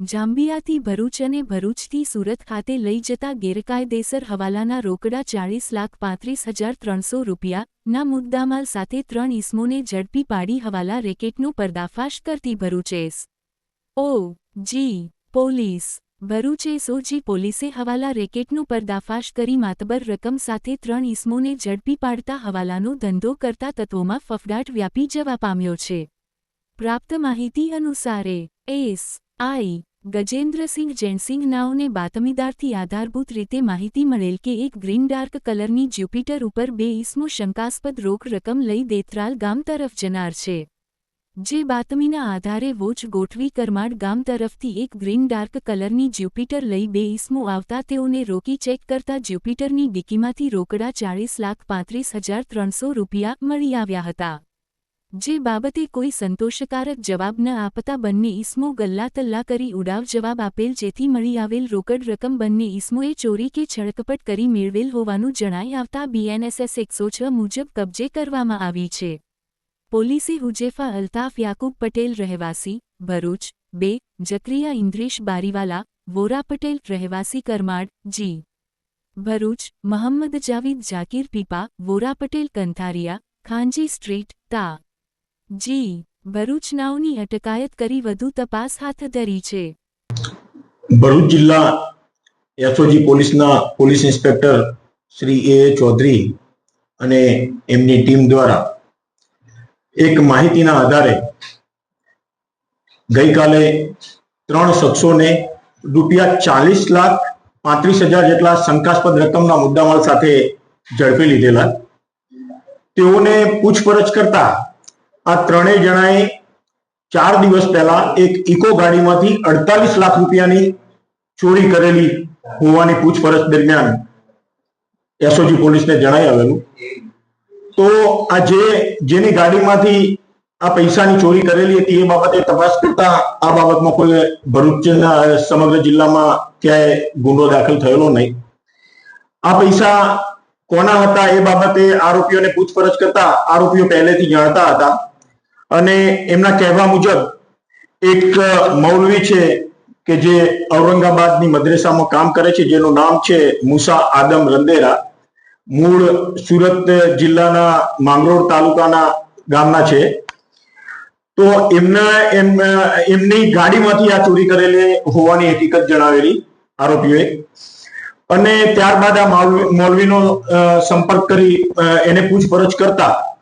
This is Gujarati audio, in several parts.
જાંબિયાથી ભરૂચ અને ભરૂચથી સુરત ખાતે લઈ જતા ગેરકાયદેસર હવાલાના રોકડા ચાળીસ લાખ પાંત્રીસ હજાર ત્રણસો રૂપિયાના મુદ્દામાલ સાથે ત્રણ ઇસમોને ઝડપી પાડી હવાલા રેકેટનો પર્દાફાશ કરતી ભરૂચેસ ઓ, જી, પોલીસ. ભરૂચેસ ઓજી પોલીસે હવાલા રેકેટનો પર્દાફાશ કરી માતબર રકમ સાથે ત્રણ ઇસમોને ઝડપી પાડતા હવાલાનો ધંધો કરતા તત્વોમાં ફફડાટ વ્યાપી જવા પામ્યો છે. પ્રાપ્ત માહિતી અનુસારે, એસ, આઈ ગજેન્દ્રસિંહ જૈનસિંહ નાઓને બાતમીદારથી આધારભૂત રીતે માહિતી મળેલ કે એક ગ્રીન ડાર્ક કલરની જ્યુપિટર ઉપર બે ઇસમો શંકાસ્પદ રોક રકમ લઈ દેતરાલ ગામ તરફ જનાર છે. જે બાતમીના આધારે વોચ ગોઠવી કરમાડ ગામ તરફથી એક ગ્રીન ડાર્ક કલરની જ્યુપિટર લઈ બે ઇસમો આવતા તેઓને રોકી ચેક કરતા જ્યુપિટરની ડિકીમાંથી રોકડા ચાળીસ લાખ પાંત્રીસ હજાર ત્રણસો રૂપિયા મળી આવ્યા હતા. જે બાબતે કોઈ સંતોષકારક જવાબ ન આપતા બંને ઇસમો ગલ્લા તલ્લા કરી ઉડાવ જવાબ આપેલ જેથી મળી આવેલ રોકડ રકમ બંને ઇસમોએ ચોરી કે છળકપટ કરી મેળવેલ હોવાનું જણાઈ આવતા બીએનએસએસ એકસો છ મુજબ કબજે કરવામાં આવી છે. પોલીસે હુજેફા અલ્તાફ યાકુબ પટેલ રહેવાસી, ભરૂચ, બે, જક્રિયા ઇન્દ્રેશ બારીવાલા, વોરા પટેલ રહેવાસી કરમાડ, જી. ભરૂચ મહમ્મદ જાવીદ જાકીર પીપા, વોરા પટેલ કંથારિયા ખાંજી સ્ટ્રીટ, તા. જી ભરૂચનાઓની અટકાયત કરી વધુ તપાસ હાથ ધરી છે. ભરૂચ જિલ્લા એસઓજી પોલીસના police inspector Shri A Chaudhari અને એમની ટીમ દ્વારા એક માહિતીના આધારે ગઈકાલે ત્રણ શખ્સોને રૂપિયા ચાલીસ લાખ પાંત્રીસ હજાર જેટલા શંકાસ્પદ રકમના મુદ્દામાલ સાથે ઝડપી લીધેલા. તેઓને પૂછપરછ કરતા આ ત્રણેય જણાએ ચાર દિવસ પહેલા એક ઇકો ગાડીમાંથી અડતાલીસ લાખ રૂપિયાની ચોરી કરેલી હોવાની પૂછપરછ દરમિયાન એસઓજી પોલીસને જણાઈ આવેલું. તો આ જે, જેની ગાડીમાંથી આ પૈસાની ચોરી કરેલી હતી એ બાબતે તપાસ કરતા આ બાબતમાં કોઈ ભરૂચના સમગ્ર જિલ્લામાં ક્યાંય ગુનો દાખલ થયેલો નહીં. આ પૈસા કોના હતા એ બાબતે આરોપીઓને પૂછપરછ કરતા આરોપીઓ પહેલેથી જાણતા હતા. અને એમના કહેવા મુજબ એક મૌલવી છે કે જે ઔરંગાબાદની મદ્રેસામાં કામ કરે છે, જેનું નામ છે મુસા આદમ રંદેરા. મૂળ સુરત જિલ્લાના માંગરોળ તાલુકાના ગામના છે. તો એમના, એમ એમની ગાડીમાંથી આ ચોરી કરેલી હોવાની હકીકત જણાવેલી આરોપીઓએ. અને ત્યારબાદ આ મૌલવી- મૌલવીનો સંપર્ક કરી એને પૂછપરછ કરતા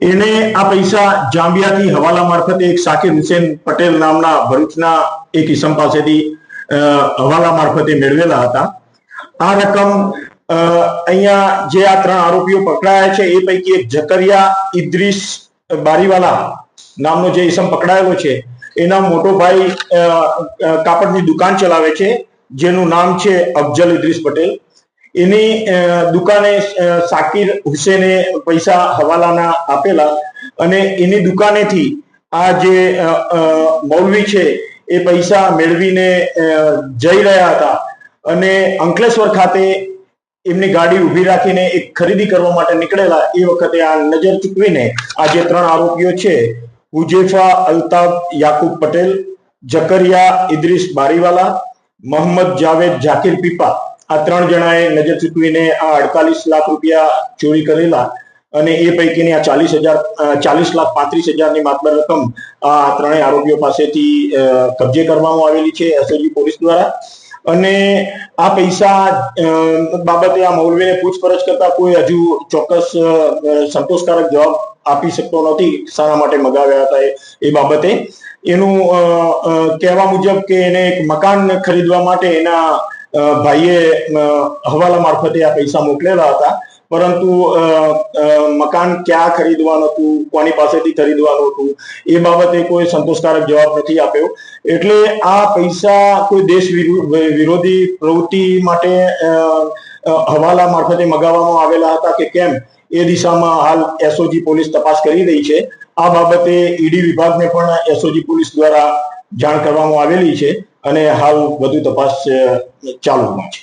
એને આ પૈસા જાંબિયાથી હવાલા મારફતે એક સાકિર હુસેન પટેલ નામના ભરૂચના એક ઇસમ પાસેથી હવાલા મારફતે મેળવેલા હતા. આ રકમ અહીંયા જે આ ત્રણ આરોપીઓ પકડાયા છે, એ પૈકી એક જકરિયા ઇદ્રીસ બારીવાલા નામનો જે ઇસમ પકડાયેલો છે, એના મોટો ભાઈ કાપડની દુકાન ચલાવે છે, જેનું નામ છે અફજલ ઇદ્રીસ પટેલ. એની દુકાને સાકિર હુસેને પૈસા હવાલાના આપેલા અને એની દુકાનેથી આ જે મૌલવી છે, એ પૈસા મેળવીને જઈ રહ્યા હતા. અને અંકલેશ્વર ખાતે એમની ગાડી ઊભી રાખીને એક ખરીદી કરવા માટે નીકળેલા એ વખતે આ નજર ચૂકવીને આ જે ત્રણ આરોપીઓ છે, હુજેફા અલ્તાફ, યાકુબ પટેલ જકરિયા ઇદ્રીસ બારીવાલા મોહમ્મદ જાવેદ જાકીર પીપા આ ત્રણ જણાએ નજર ચૂકવીને આ અડતાલીસ લાખ રૂપિયા ચોરી કરેલા અને એ પૈકીની આ ચાલીસ હજાર ચાલીસ લાખ પાંત્રીસ હજારની માત્ર રકમ આ ત્રણેય આરોપીઓ પાસેથી કબજે કરવામાં આવેલી છે એસઓજી પોલીસ દ્વારા. અને આ પૈસા બાબતે આ મૌલવીને પૂછપરછ કરતા કોઈ હજુ ચોક્કસ સંતોષકારક જવાબ આપી શકતો નથી, શાના માટે મગાવ્યા હતા એ- બાબતે. એનું કહેવા મુજબ કે એને એક મકાન ખરીદવા માટે એના ભાઈએ હવાલા મારફતે આ પૈસા મોકલેલા હતા. પરંતુ મકાન ક્યાં ખરીદવાનું હતું, કોની પાસેથી ખરીદવાનું હતું, એ બાબતે કોઈ સંતોષકારક જવાબ નથી આપ્યો. એટલે આ પૈસા કોઈ દેશ વિરુ- વિરોધી પ્રવૃત્તિ માટે હવાલા મારફતે મગાવવામાં આવેલા હતા કે કેમ, એ દિશામાં હાલ એસઓજી પોલીસ તપાસ કરી રહી છે. આ બાબતે ઈડી વિભાગને પણ એસઓજી પોલીસ દ્વારા જાણ કરવામાં આવેલી છે અને હાલ વધુ તપાસ ચાલુમાં છે.